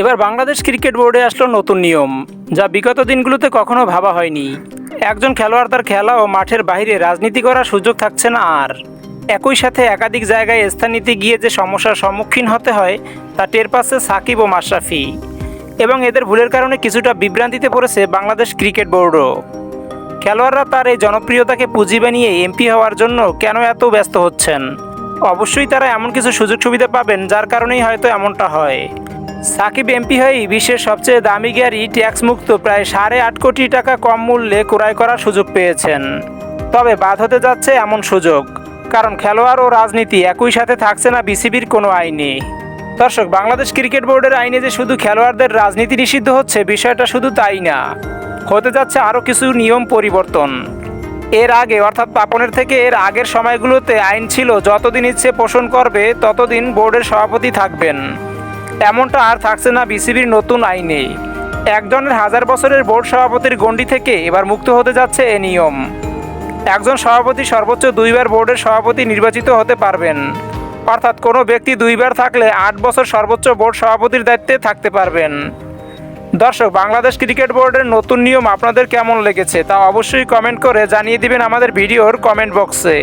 এবার বাংলাদেশ ক্রিকেট বোর্ডে আসলো নতুন নিয়ম, যা বিগত দিনগুলোতে কখনো ভাবা হয়নি। একজন খেলোয়াড় তার খেলা ও মাঠের বাইরে রাজনীতি করার সুযোগ থাকছে না আর। একই সাথে একাধিক জায়গায় স্থান নিতে গিয়ে যে সমস্যার সম্মুখীন হতে হয়, তা টের পাচ্ছে সাকিব ও মাশরাফি। এবং এদের ভুলের কারণে কিছুটা বিভ্রান্তিতে পড়েছে বাংলাদেশ ক্রিকেট বোর্ডও। খেলোয়াড়রা তার এই জনপ্রিয়তাকে পুঁজি বানিয়ে এমপি হওয়ার জন্য কেন এত ব্যস্ত হচ্ছেন? অবশ্যই তারা এমন কিছু সুযোগ সুবিধা পাবেন, যার কারণেই হয়তো এমনটা হয়। সাকিব এমপি হয়েই বিশ্বের সবচেয়ে দামি গাড়ি ট্যাক্স মুক্ত প্রায় সাড়ে আট কোটি টাকা কম মূল্যে ক্রয় করার সুযোগ পেয়েছেন। তবে বাদ হতে যাচ্ছে এমন সুযোগ, কারণ খেলোয়াড় ও রাজনীতি একই সাথে থাকছে না বিসিবির কোনো আইনে। দর্শক, বাংলাদেশ ক্রিকেট বোর্ডের আইনে যে শুধু খেলোয়াড়দের রাজনীতি নিষিদ্ধ হচ্ছে, বিষয়টা শুধু তাই না। হতে যাচ্ছে আরও কিছু নিয়ম পরিবর্তন। এর আগে, অর্থাৎ পাপনের থেকে এর আগের সময়গুলোতে আইন ছিল, যতদিন ইচ্ছে পোষণ করবে, ততদিন বোর্ডের সভাপতি থাকবেন। এমনটা আর থাকছে না বিসিবির নতুন আইনে। একজনের হাজার বছরের বোর্ড সভাপতির গণ্ডি থেকে এবার মুক্ত হতে যাচ্ছে এ নিয়ম। একজন সভাপতি সর্বোচ্চ দুইবার বোর্ডের সভাপতি নির্বাচিত হতে পারবেন। অর্থাৎ কোনো ব্যক্তি দুইবার থাকলে আট বছর সর্বোচ্চ বোর্ড সভাপতির দায়িত্বে থাকতে পারবেন। দর্শক, বাংলাদেশ ক্রিকেট বোর্ডের নতুন নিয়ম আপনাদের কেমন লেগেছে তা অবশ্যই কমেন্ট করে জানিয়ে দিবেন আমাদের ভিডিওর কমেন্ট বক্সে।